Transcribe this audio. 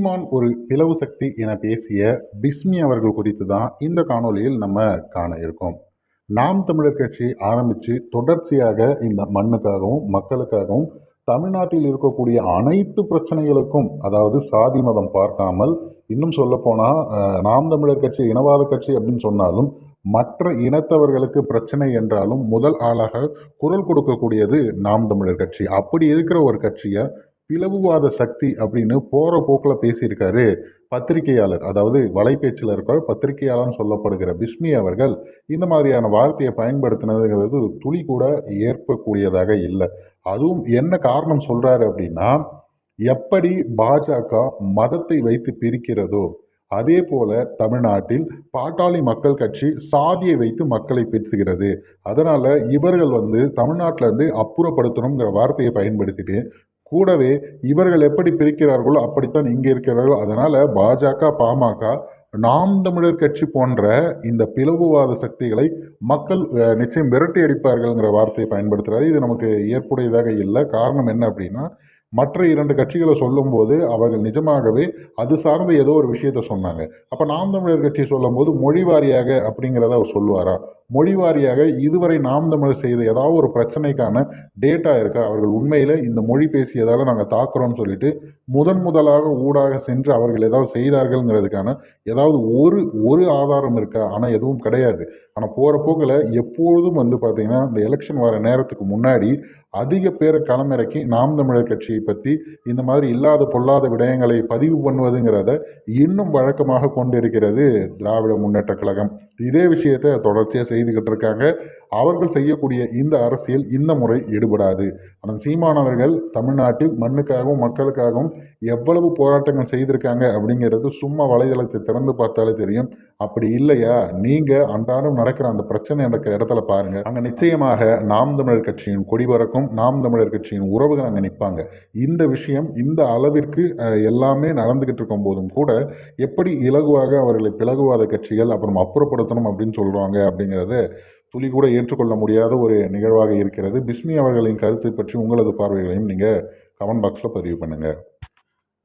சீமான் ஒரு பிளவு சக்தி என பேசிய பிஸ்மி அவர்கள் குறித்து தான் இந்த காணொலியில் நம்ம காண இருக்கோம். நாம் தமிழர் கட்சி ஆரம்பித்து தொடர்ச்சியாக இந்த மண்ணுக்காகவும் மக்களுக்காகவும் தமிழ்நாட்டில் இருக்கக்கூடிய அனைத்து பிரச்சனைகளுக்கும் அதாவது சாதி மதம் பார்க்காமல் இன்னும் சொல்லப்போனால் நாம் தமிழர் கட்சி இனவாத கட்சி அப்படின்னு சொன்னாலும் மற்ற இனத்தவர்களுக்கு பிரச்சனை என்றாலும் முதல் ஆளாக குரல் கொடுக்கக்கூடியது நாம் தமிழர் கட்சி. அப்படி இருக்கிற ஒரு கட்சியை பிளவுவாத சக்தி அப்படின்னு போகிற போக்கில் பேசியிருக்காரு பத்திரிகையாளர். அதாவது வலைபேச்சில் இருக்க பத்திரிகையாளர்னு சொல்லப்படுகிற பிஸ்மி அவர்கள் இந்த மாதிரியான வார்த்தையை பயன்படுத்தினதுங்கிறது துளி கூட ஏற்பக்கூடியதாக இல்லை. அதுவும் என்ன காரணம் சொல்கிறாரு அப்படின்னா எப்படி பாஜக மதத்தை வைத்து பிரிக்கிறதோ அதே போல தமிழ்நாட்டில் பாட்டாளி மக்கள் கட்சி சாதியை வைத்து மக்களை பிரித்துகிறது. அதனால இவர்கள் வந்து தமிழ்நாட்டிலேருந்து அப்புறப்படுத்தணுங்கிற வார்த்தையை பயன்படுத்திட்டு கூடவே இவர்கள் எப்படி பிரிக்கிறார்களோ அப்படித்தான் இங்கே இருக்கிறார்கள். அதனால் பாஜக பாமக நாம் தமிழர் கட்சி போன்ற இந்த பிளவுவாத சக்திகளை மக்கள் நிச்சயம் விரட்டி அடிப்பார்கள்ங்கிற வார்த்தையை பயன்படுத்துகிறாரு இது நமக்கு ஏற்புடையதாக இல்லை. காரணம் என்ன அப்படின்னா மற்ற இரண்டு கட்சிகளை சொல்லும்போது அவர்கள் நிஜமாகவே அது சார்ந்த ஏதோ ஒரு விஷயத்த சொன்னாங்க. அப்போ நாம் தமிழர் கட்சி சொல்லும்போது மொழி வாரியாக அப்படிங்கிறத அவர் சொல்லுவாரா? மொழி வாரியாக இதுவரை நாம் தமிழர் செய்த ஏதாவது ஒரு பிரச்சனைக்கான டேட்டா இருக்கா? அவர்கள் உண்மையில் இந்த மொழி பேசியதால் நாங்கள் தாக்குறோம்னு சொல்லிட்டு முதன் முதலாக ஊடாக சென்று அவர்கள் ஏதாவது செய்தார்கள்ங்கிறதுக்கான ஏதாவது ஒரு ஒரு ஆதாரம் இருக்கா? ஆனால் எதுவும் கிடையாது. ஆனால் போகிற போக்கில் எப்பொழுதும் வந்து பார்த்தீங்கன்னா இந்த எலெக்ஷன் வர நேரத்துக்கு முன்னாடி அதிக பேரை களமிறக்கி நாம் தமிழர் கட்சி கட்சியை பற்றி இந்த மாதிரி இல்லாத பொல்லாத விடயங்களை பதிவு பண்ணுவதுங்கிறத இன்னும் வழக்கமாக கொண்டிருக்கிறது திராவிட முன்னேற்ற கழகம். இதே விஷயத்தை தொடர்ச்சியாக செய்துக்கிட்டு இருக்காங்க. அவர்கள் செய்யக்கூடிய இந்த அரசியல் இந்த முறை ஈடுபடாது. ஆனால் சீமானவர்கள் தமிழ்நாட்டில் மண்ணுக்காகவும் மக்களுக்காகவும் எவ்வளவு போராட்டங்கள் செய்திருக்காங்க அப்படிங்கிறது சும்மா வலைதளத்தை திறந்து பார்த்தாலே தெரியும். அப்படி இல்லையா? நீங்க அன்றாடம் நடக்கிற அந்த பிரச்சனை நடக்கிற இடத்துல பாருங்க. அங்க நிச்சயமாக நாம் தமிழர் கட்சியின் கொடி பறக்கும் நாம் தமிழர் கட்சியின் உறவுகள் அங்க நிற்பாங்க. இந்த விஷயம் இந்த அளவிற்கு எல்லாமே நடந்துகிட்டு இருக்கும் போதும் கூட எப்படி இலகுவாக அவர்களை பிளகுவாத கட்சிகள் அப்புறம் அப்புறப்படுத்தணும் அப்படின்னு சொல்றாங்க அப்படிங்கிறத துளி கூட ஏற்றுக்கொள்ள முடியாத ஒரு நிகழ்வாக இருக்கிறது. பிஸ்மி அவர்களின் கருத்தை பற்றி உங்களது பார்வைகளையும் நீங்கள் கமெண்ட் பாக்ஸில் பதிவு பண்ணுங்கள்